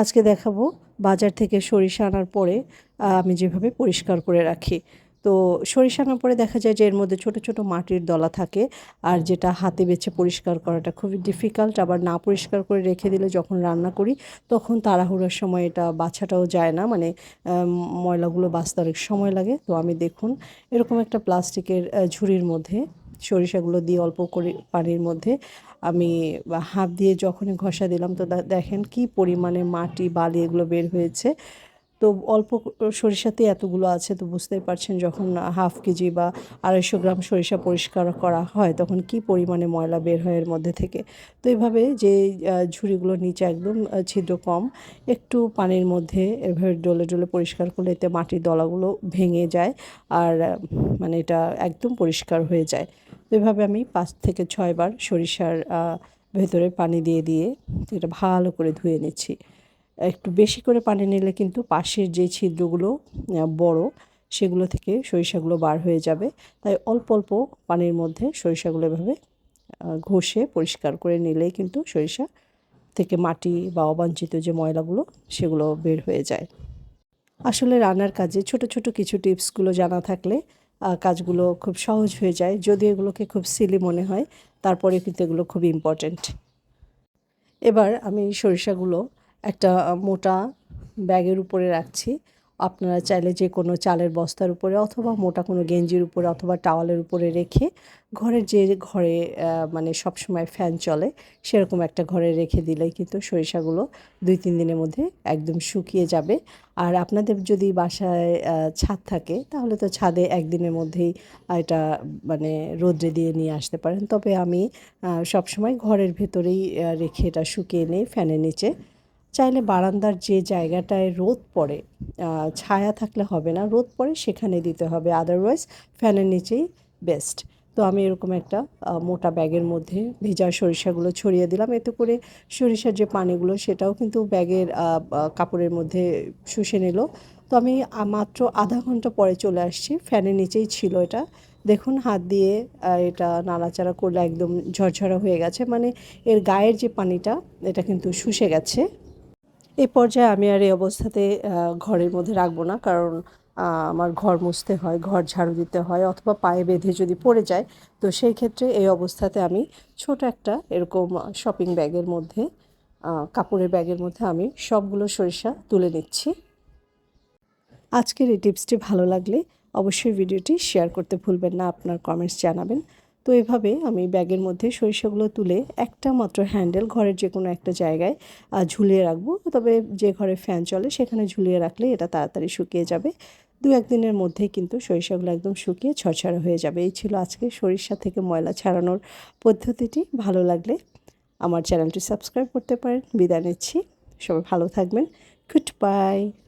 আজকে দেখাবো বাজার থেকে সরিষা আনার পরে আমি যেভাবে পরিষ্কার করে রাখি। তো সরিষা আনার পরে দেখা যায় যে এর মধ্যে ছোট ছোট মাটির দলা থাকে আর যেটা হাতে বেছে পরিষ্কার করাটা খুবই ডিফিকাল্ট আবার না পরিষ্কার করে রেখে দিলে যখন রান্না করি, তখন তাড়াহুড়োর সময় এটা বাছাটাও যায় না। মানে ময়লাগুলো বাঁচতে অনেক সময় লাগে। তো আমি দেখুন, এরকম একটা প্লাস্টিকের ঝুড়ির মধ্যে সরিষাগুলো দিয়ে অল্প করে পানির মধ্যে আমি হাত দিয়ে যখনই ঘষা দিলাম তো দেখেন কি পরিমাণে মাটি, বালি এগুলো বের হয়েছে। তো অল্প সরিষাতে এতগুলো আছে তো বুঝতেই পারছেন যখন হাফ কেজি বা আড়াইশো গ্রাম সরিষা পরিষ্কার করা হয় তখন কি পরিমাণে ময়লা বের হয় এর মধ্যে থেকে। তো এইভাবে যে ঝুড়িগুলোর নিচে একদম ছিদ্র কম, একটু পানির মধ্যে এভাবে ডলে ডলে পরিষ্কার করলে এতে মাটির দলাগুলো ভেঙে যায় আর মানে এটা একদম পরিষ্কার হয়ে যায়। এভাবে আমি পাঁচ থেকে ছয়বার সরিষার ভেতরে পানি দিয়ে দিয়ে এটা ভালো করে ধুয়ে নিচ্ছি। একটু বেশি করে পানি নিলে কিন্তু পাশের যে ছিদ্রগুলো বড়, সেগুলো থেকে সরিষাগুলো বার হয়ে যাবে। তাই অল্প অল্প পানির মধ্যে সরিষাগুলো এভাবে ঘষে পরিষ্কার করে নিলেই কিন্তু সরিষা থেকে মাটি বা অবাঞ্ছিত যে ময়লাগুলো, সেগুলো বের হয়ে যায়। আসলে রান্নার কাজে ছোট ছোট কিছু টিপসগুলো জানা থাকলে কাজগুলো খুব সহজ হয়ে যায়। যদি এগুলোকে খুব সিলি মনে হয় তারপরে কিন্তু এগুলো খুব ইম্পর্ট্যান্ট এবার আমি সরিষাগুলো একটা মোটা ব্যাগের উপরে রাখছি। আপনারা চাইলে যে কোনো চালের বস্তার উপরে অথবা মোটা কোনো গেঞ্জির উপরে অথবা টাওয়ালের উপরে রেখে ঘরের যে ঘরে মানে সবসময় ফ্যান চলে সেরকম একটা ঘরে রেখে দিলেই কিন্তু সরিষাগুলো দুই তিন দিনের মধ্যে একদম শুকিয়ে যাবে। আর আপনাদের যদি বাসায় ছাদ থাকে তাহলে তো ছাদে একদিনের মধ্যেই এটা মানে রোদ্রে দিয়ে নিয়ে আসতে পারেন। তবে আমি সবসময় ঘরের ভেতরেই রেখে এটা শুকিয়ে নিই ফ্যানের নিচে চাইলে বারান্দার যে জায়গাটায় রোদ পড়ে ছায়া থাকলে হবে না, রোদ পড়ে সেখানে দিতে হবে আদারওয়াইজ ফ্যানের নিচেই বেস্ট তো আমি এরকম একটা মোটা ব্যাগের মধ্যে ভেজা সরিষাগুলো ছড়িয়ে দিলাম, এতে করে সরিষার যে পানিগুলো সেটাও কিন্তু ব্যাগের কাপড়ের মধ্যে শুষে নিল। তো আমি মাত্র আধা ঘণ্টা পরে চলে আসছি ফ্যানের নিচেই ছিল এটা। দেখুন হাত দিয়ে এটা নাড়াচাড়া করলে একদম ঝরঝরা হয়ে গেছে মানে এর গায়ের যে পানিটা, এটা কিন্তু শুষে গেছে। এই পর্যায়ে আমি আর এই অবস্থাতে ঘরের মধ্যে রাখব না। কারণ আমার ঘর মুছতে হয়, ঘর ঝাড়ু দিতে হয়, অথবা পায়ে বেঁধে যদি পড়ে যায়, তো সেই ক্ষেত্রে এই অবস্থাতে আমি ছোট একটা এরকম শপিং ব্যাগের মধ্যে কাপড়ের ব্যাগের মধ্যে আমি সবগুলো সরিষা তুলে নিচ্ছি। আজকের এই টিপসটি ভালো লাগলে অবশ্যই ভিডিওটি শেয়ার করতে ভুলবেন না। আপনার কমেন্টস জানাবেন। তো এভাবে আমি ব্যাগের মধ্যে সরিষাগুলো তুলে একটা মাত্র হ্যান্ডেল ঘরের যে কোনো একটা জায়গায় ঝুলিয়ে রাখব। তবে যে ঘরে ফ্যান চলে সেখানে ঝুলিয়ে রাখলে এটা তাড়াতাড়ি শুকিয়ে যাবে। দু একদিনের মধ্যেই কিন্তু সরিষাগুলো একদম শুকিয়ে ছড়ছড়া হয়ে যাবে। এই ছিল আজকে সরিষা থেকে ময়লা ছাড়ানোর পদ্ধতিটি। ভালো লাগলে আমার চ্যানেলটি সাবস্ক্রাইব করতে পারেন। বিদায় নিচ্ছি। সবাই ভালো থাকবেন। Good bye.